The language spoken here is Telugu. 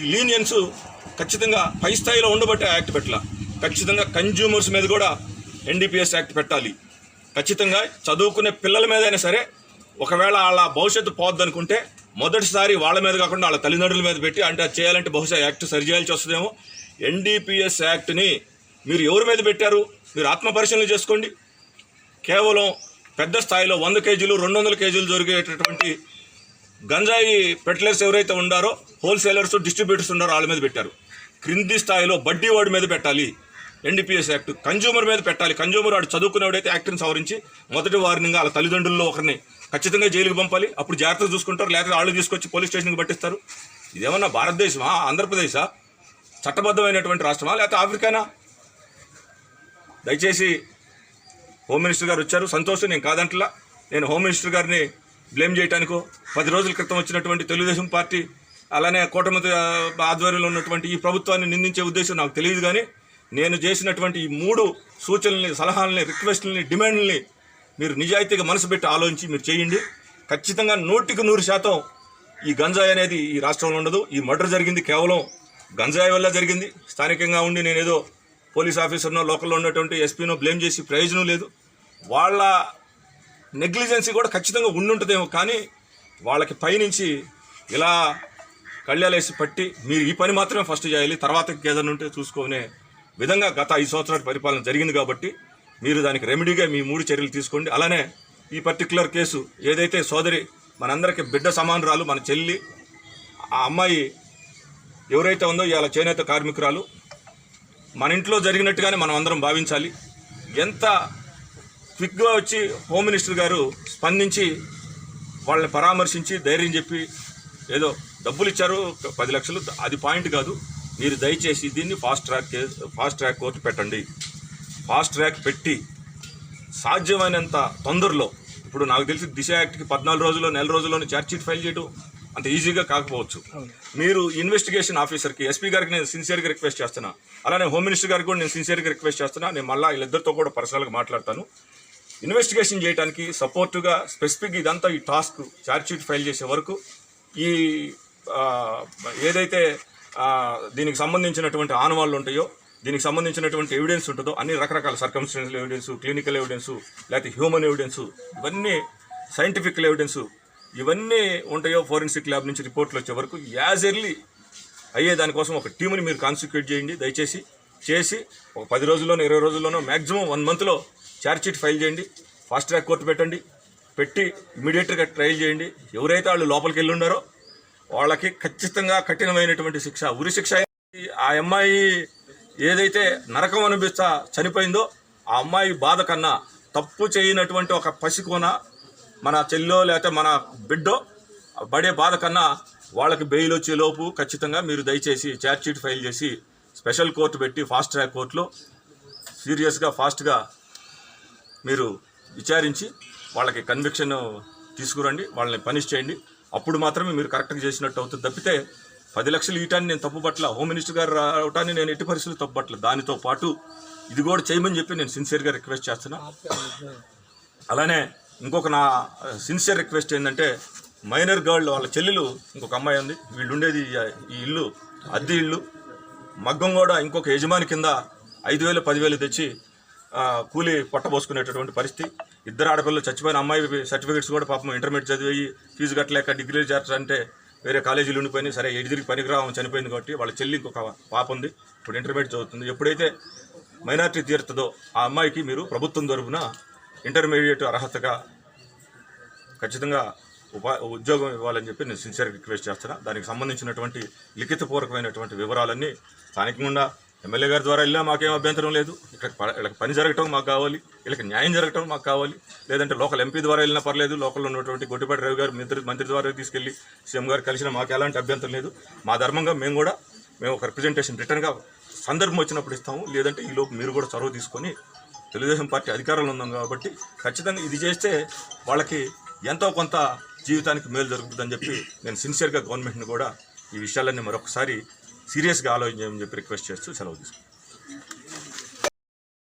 ఈ లీనియన్స్ ఖచ్చితంగా పై స్థాయిలో ఉండబట్టే యాక్ట్ పెట్టాల. ఖచ్చితంగా కన్జ్యూమర్స్ మీద కూడా ఎన్డీపీఎస్ యాక్ట్ పెట్టాలి. ఖచ్చితంగా చదువుకునే పిల్లల మీదైనా సరే ఒకవేళ వాళ్ళ భవిష్యత్తు పోద్దనుకుంటే మొదటిసారి వాళ్ళ మీద కాకుండా వాళ్ళ తల్లిదండ్రుల మీద పెట్టి అంటే అది చేయాలంటే బహుశా యాక్ట్ సరిచేయాల్సి వస్తుందేమో. ఎన్డీపీఎస్ యాక్ట్ని మీరు ఎవరి మీద పెట్టారు? మీరు ఆత్మ పరిశీలన చేసుకోండి. కేవలం పెద్ద స్థాయిలో వంద కేజీలు రెండు వందల కేజీలు జరిగేటటువంటి గంజాయి పెట్లర్స్ ఎవరైతే ఉండారో హోల్సేలర్స్ డిస్ట్రిబ్యూటర్స్ ఉన్నారో వాళ్ళ మీద పెట్టారు. క్రింది స్థాయిలో బడ్డీ వాడి మీద పెట్టాలి. ఎన్డీపీఎస్ యాక్ట్ కన్జ్యూమర్ మీద పెట్టాలి. కన్జ్యూమర్ వాడు చదువుకునేవాడైతే యాక్ట్ని సవరించి మొదటి వార్నింగ్ వాళ్ళ తల్లిదండ్రుల్లో ఒకరిని ఖచ్చితంగా జైలుకి పంపాలి. అప్పుడు జాగ్రత్తగా చూసుకుంటారు. లేకపోతే వాళ్ళు తీసుకొచ్చి పోలీస్ స్టేషన్కి పట్టిస్తారు. ఇదేమన్నా భారతదేశమా? ఆంధ్రప్రదేశా? చట్టబద్ధమైనటువంటి రాష్ట్రమా? లేకపోతే ఆఫ్రికానా? దయచేసి హోమ్ మినిస్టర్ గారు వచ్చారు. సంతోషం నేను కాదంటలా. నేను హోమ్ మినిస్టర్ గారిని బ్లేమ్ చేయడానికో పది రోజుల క్రితం వచ్చినటువంటి తెలుగుదేశం పార్టీ అలానే కూటమి ఆధ్వర్యంలో ఉన్నటువంటి ఈ ప్రభుత్వాన్ని నిందించే ఉద్దేశం నాకు తెలియదు కానీ నేను చేసినటువంటి ఈ మూడు సూచనల్ని సలహాలని రిక్వెస్ట్లని డిమాండ్లని మీరు నిజాయితీగా మనసు పెట్టి ఆలోచించి మీరు చేయండి. ఖచ్చితంగా నూటికి నూరు శాతం ఈ గంజాయి అనేది ఈ రాష్ట్రంలో ఉండదు. ఈ మర్డర్ జరిగింది కేవలం గంజాయి వల్ల జరిగింది. స్థానికంగా ఉండి నేనేదో పోలీస్ ఆఫీసర్నో లోకల్లో ఉన్నటువంటి ఎస్పీనో బ్లేమ్ చేసి ప్రయోజనం లేదు. వాళ్ళ నెగ్లిజెన్సీ కూడా ఖచ్చితంగా ఉండుంటుందేమో కానీ వాళ్ళకి పైనుంచి ఇలా కళ్యాలేసి పట్టి మీరు ఈ పని మాత్రమే ఫస్ట్ చేయాలి తర్వాత ఏదైనా ఉంటే చూసుకునే విధంగా గత ఐదు సంవత్సరాల పరిపాలన జరిగింది కాబట్టి మీరు దానికి రెమెడీగా మీ మూడు చర్యలు తీసుకోండి. అలానే ఈ పర్టికులర్ కేసు ఏదైతే సోదరి మనందరికీ బిడ్డ సమానురాలు మన చెల్లి ఆ అమ్మాయి ఎవరైతే ఉందో ఇవాళ చేనేత కార్మికురాలు మన ఇంట్లో జరిగినట్టుగానే మనం అందరం భావించాలి. ఎంత క్విక్గా వచ్చి హోమ్ మినిస్టర్ గారు స్పందించి వాళ్ళని పరామర్శించి ధైర్యం చెప్పి ఏదో డబ్బులు ఇచ్చారు పది లక్షలు అది పాయింట్ కాదు. మీరు దయచేసి దీన్ని fast track fast track court పెట్టండి. ఫాస్ట్ ట్రాక్ పెట్టి సాధ్యమైనంత తొందరలో ఇప్పుడు నాకు తెలిసి దిశ యాక్ట్కి పద్నాలుగు రోజుల్లో నెల రోజుల్లోనే ఛార్జ్షీట్ ఫైల్ చేయడం అంత ఈజీగా కాకపోవచ్చు. మీరు ఇన్వెస్టిగేషన్ ఆఫీసర్కి ఎస్పీ గారికి నేను సిన్సియర్గా రిక్వెస్ట్ చేస్తున్నా. అలానే హోమ్ మినిస్టర్ గారికి కూడా నేను సిన్సియర్గా రిక్వెస్ట్ చేస్తున్నా. నేను మళ్ళీ వీళ్ళిద్దరితో కూడా పర్సనల్గా మాట్లాడతాను. ఇన్వెస్టిగేషన్ చేయడానికి సపోర్టుగా స్పెసిఫిక్ ఇదంతా ఈ టాస్క్ ఛార్జ్షీట్ ఫైల్ చేసే వరకు ఈ ఏదైతే దీనికి సంబంధించినటువంటి ఆనవాళ్ళు ఉంటాయో దీనికి సంబంధించినటువంటి ఎవిడెన్స్ ఉంటుందో అన్ని రకరకాల సర్కమ్స్టెన్షియల్ ఎవిడెన్స్ క్లినికల్ ఎవిడెన్స్ లేకపోతే హ్యూమన్ ఎవిడెన్స్ ఇవన్నీ సైంటిఫిక్ ఎవిడెన్స్ ఇవన్నీ ఉంటాయో ఫోరెన్సిక్ ల్యాబ్ నుంచి రిపోర్ట్లు వచ్చే వరకు యాజ్ ఎర్లీ అయ్యే దానికోసం ఒక టీంని మీరు కాన్స్టిట్యూట్ చేయండి దయచేసి చేసి ఒక పది రోజుల్లోనో ఇరవై రోజుల్లోనో మ్యాక్సిమం వన్ మంత్లో ఛార్జ్షీట్ ఫైల్ చేయండి ఫాస్ట్ ట్రాక్ కోర్టు పెట్టండి పెట్టి ఇమీడియట్గా ట్రయల్ చేయండి. ఎవరైతే వాళ్ళు లోపలికి వెళ్ళి ఉన్నారో వాళ్ళకి ఖచ్చితంగా కఠినమైనటువంటి శిక్ష ఉరి శిక్ష ఆ అమ్మాయి ఏదైతే నరకం అనిపిస్తా చనిపోయిందో ఆ అమ్మాయి బాధ కన్నా తప్పు చేయనటువంటి ఒక పసికోన మన చెల్లో లేకపోతే మన బిడ్డో పడే బాధ కన్నా వాళ్ళకి బెయిల్ వచ్చే లోపు ఖచ్చితంగా మీరు దయచేసి ఛార్జ్షీట్ ఫైల్ చేసి స్పెషల్ కోర్టు పెట్టి ఫాస్ట్ ట్రాక్ కోర్టులో సీరియస్గా ఫాస్ట్గా మీరు విచారించి వాళ్ళకి కన్విక్షన్ తీసుకురండి వాళ్ళని పనిష్ చేయండి. అప్పుడు మాత్రమే మీరు కరెక్ట్గా చేసినట్టు అవుతుంది తప్పితే పది లక్షలు ఇవ్వటాన్ని నేను తప్పుపట్ల హోమ్ మినిస్టర్ గారు రావటాన్ని నేను ఎట్టి పరిస్థితులు తప్పుపట్ల దానితో పాటు ఇది కూడా చేయమని చెప్పి నేను సిన్సియర్గా రిక్వెస్ట్ చేస్తున్నా. అలానే ఇంకొక నా సిన్సియర్ రిక్వెస్ట్ ఏంటంటే మైనర్ గర్ల్ వాళ్ళ చెల్లెలు ఇంకొక అమ్మాయి ఉంది. వీళ్ళు ఉండేది ఈ- ఇల్లు అద్దె ఇల్లు. మగ్గం కూడా ఇంకొక యజమాని కింద ఐదు వేలు పదివేలు తెచ్చి కూలి పొట్టబోసుకునేటటువంటి పరిస్థితి. ఇద్దరు ఆడపిల్లలు చచ్చిపోయిన అమ్మాయి సర్టిఫికేట్స్ కూడా పాపం ఇంటర్మీడియట్ చదివి ఫీజు కట్టలేక డిగ్రీలు చేర్చాలంటే వేరే కాలేజీలు ఉండిపోయినాయి. సరే ఎడిదిరికి పనికిరావం చనిపోయింది కాబట్టి వాళ్ళ చెల్లి ఇంకొక పాప ఉంది. ఇప్పుడు ఇంటర్మీడియట్ చదువుతుంది. ఎప్పుడైతే మైనార్టీ తీరుతుందో ఆ అమ్మాయికి మీరు ప్రభుత్వం తరఫున ఇంటర్మీడియట్ అర్హతగా ఖచ్చితంగా ఉపా ఉద్యోగం ఇవ్వాలని చెప్పి నేను సిన్సియర్గా రిక్వెస్ట్ చేస్తున్నా. దానికి సంబంధించినటువంటి లిఖితపూర్వకమైనటువంటి వివరాలన్నీ స్థానికంగా ఎమ్మెల్యే గారి ద్వారా వెళ్ళినా మాకేం అభ్యంతరం లేదు. ఇక్కడ వీళ్ళకి పని జరగటం మాకు కావాలి. వీళ్ళకి న్యాయం జరగటం మాకు కావాలి. లేదంటే లోకల్ ఎంపీ ద్వారా వెళ్ళినా పర్లేదు. లోకల్లో ఉన్నటువంటి గొడ్డిపాటి రవి గారు మంత్రి మంత్రి ద్వారా తీసుకెళ్ళి సీఎం గారు కలిసిన మాకు ఎలాంటి అభ్యంతరం లేదు. మా ధర్మంగా మేము కూడా మేము ఒక రిప్రజెంటేషన్ రిటర్న్గా సందర్భం వచ్చినప్పుడు ఇస్తాము. లేదంటే ఈలోపు మీరు కూడా చొరవ తీసుకొని తెలుగుదేశం పార్టీ అధికారంలో ఉన్నాం కాబట్టి ఖచ్చితంగా ఇది చేస్తే వాళ్ళకి ఎంతో కొంత జీవితానికి మేలు జరుగుతుందని చెప్పి నేను సిన్సియర్గా గవర్నమెంట్ని కూడా ఈ విషయాలన్నీ మరొకసారి సీరియస్గా ఆలోచించమని చెప్పి రిక్వెస్ట్ చేస్తూ సెలవు తీసుకుంటాను